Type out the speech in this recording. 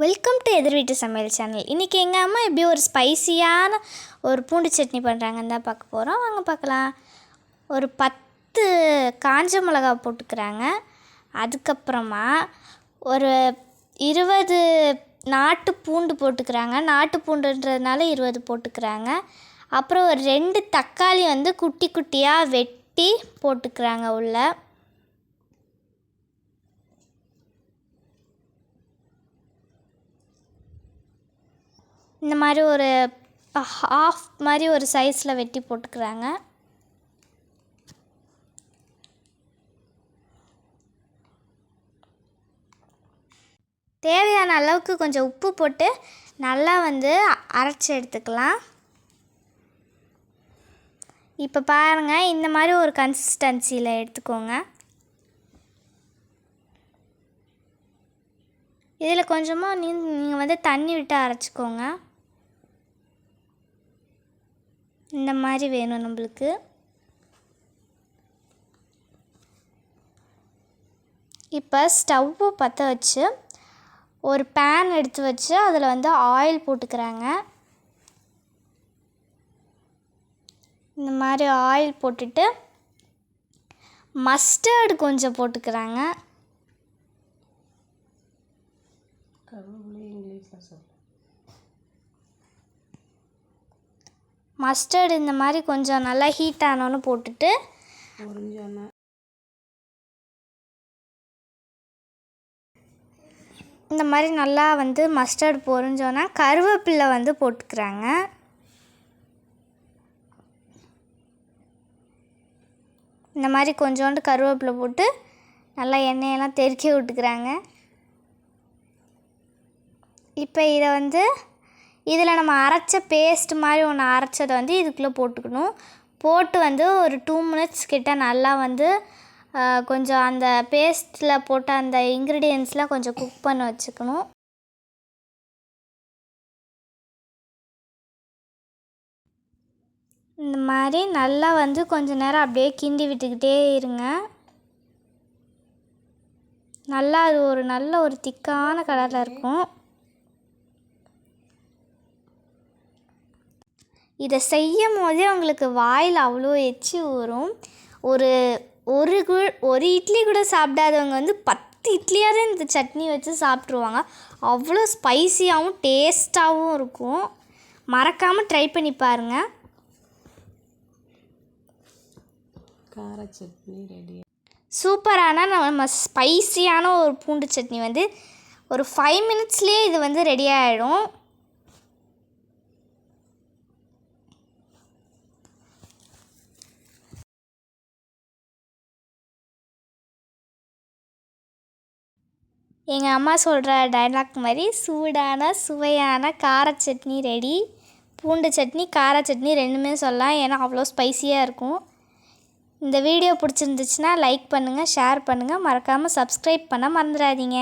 Welcome to எதிர் வீட்டு சமையல் சேனல் இன்றைக்கி எங்கள் அம்மா எப்படி ஒரு ஸ்பைசியான ஒரு பூண்டு சட்னி பண்ணுறாங்கன்னு தான் பார்க்க போகிறோம் வாங்க பார்க்கலாம். ஒரு பத்து காஞ்ச மிளகா போட்டுக்கிறாங்க. அதுக்கப்புறமா ஒரு இருபது நாட்டு பூண்டு போட்டுக்கிறாங்க. நாட்டு பூண்டுன்றதுனால இருபது போட்டுக்கிறாங்க. அப்புறம் ஒரு ரெண்டு தக்காளி வந்து குட்டி குட்டியாக வெட்டி போட்டுக்கிறாங்க உள்ளே. இந்த மாதிரி ஒரு ஹாஃப் மாதிரி ஒரு சைஸில் வெட்டி போட்டுக்கிறாங்க. தேவையான அளவுக்கு கொஞ்சம் உப்பு போட்டு நல்லா வந்து அரைச்சி எடுத்துக்கலாம். இப்போ பாருங்கள் இந்த மாதிரி ஒரு கன்சிஸ்டன்சியில் எடுத்துக்கோங்க. இதில் கொஞ்சமாக நீ நீங்கள் வந்து தண்ணி விட்டு அரைச்சிக்கோங்க. இந்த மாதிரி வேணும் நம்மளுக்கு. இப்போ ஸ்டவ்வை பற்ற வச்சு ஒரு பேன் எடுத்து வச்சு அதில் வந்து ஆயில் போட்டுக்கிறாங்க. இந்த மாதிரி ஆயில் போட்டுட்டு மஸ்டர்டு கொஞ்சம் போட்டுக்கிறாங்க. மஸ்டர்டு இந்த மாதிரி கொஞ்சம் நல்லா ஹீட் ஆனோன்னு போட்டுட்டு இந்த மாதிரி நல்லா வந்து மஸ்டர்ட் பொரிஞ்சோன்னா கருவேப்பிலை வந்து போட்டுக்கிறாங்க. இந்த மாதிரி கொஞ்சோண்டு கருவேப்பிலை போட்டு நல்லா எண்ணெயெல்லாம் தெறிக்க விட்டுக்கிறாங்க. இப்போ இதை வந்து இதில் நம்ம அரைச்ச பேஸ்ட் மாதிரி ஒன்று அரைச்சதை வந்து இதுக்குள்ளே போட்டுக்கணும். போட்டு வந்து ஒரு டூ மினிட்ஸ் கிட்ட நல்லா வந்து கொஞ்சம் அந்த பேஸ்ட்டில் போட்ட அந்த இன்க்ரீடியன்ஸ்லாம் கொஞ்சம் குக் பண்ண வச்சுக்கணும். இந்த மாதிரி நல்லா வந்து கொஞ்ச நேரம் அப்படியே கிண்டி விட்டுக்கிட்டே இருங்க. நல்லா அது ஒரு நல்ல ஒரு திக்கான கலரில் இருக்கும். இதை செய்யும் போதே உங்களுக்கு வாயில் அவ்வளோ எச்சி ஊறும். ஒரு ஒரு கு ஒரு இட்லி கூட சாப்பிடாதவங்க வந்து பத்து இட்லியாவது இந்த சட்னி வச்சு சாப்பிட்ருவாங்க அவ்வளோ ஸ்பைசியாகவும் டேஸ்ட்டாகவும் இருக்கும். மறக்காமல் ட்ரை பண்ணி பாருங்கள் கார சட்னி ரெடி சூப்பரான நம்ம ஸ்பைசியான ஒரு பூண்டு சட்னி வந்து ஒரு ஃபைவ் மினிட்ஸ்லேயே இது வந்து ரெடி ஆகிடும் எங்கள் அம்மா சொல்கிற டைலாக் மாதிரி சூடான சுவையான கார சட்னி ரெடி பூண்டு சட்னி கார சட்னி ரெண்டுமே சொல்லலாம். ஏன்னா அவ்வளோ ஸ்பைசியாக இருக்கும். இந்த வீடியோ பிடிச்சிருந்துச்சுன்னா லைக் பண்ணுங்கள் ஷேர் பண்ணுங்கள் மறக்காமல் சப்ஸ்கிரைப் பண்ண மறந்துடாதீங்க.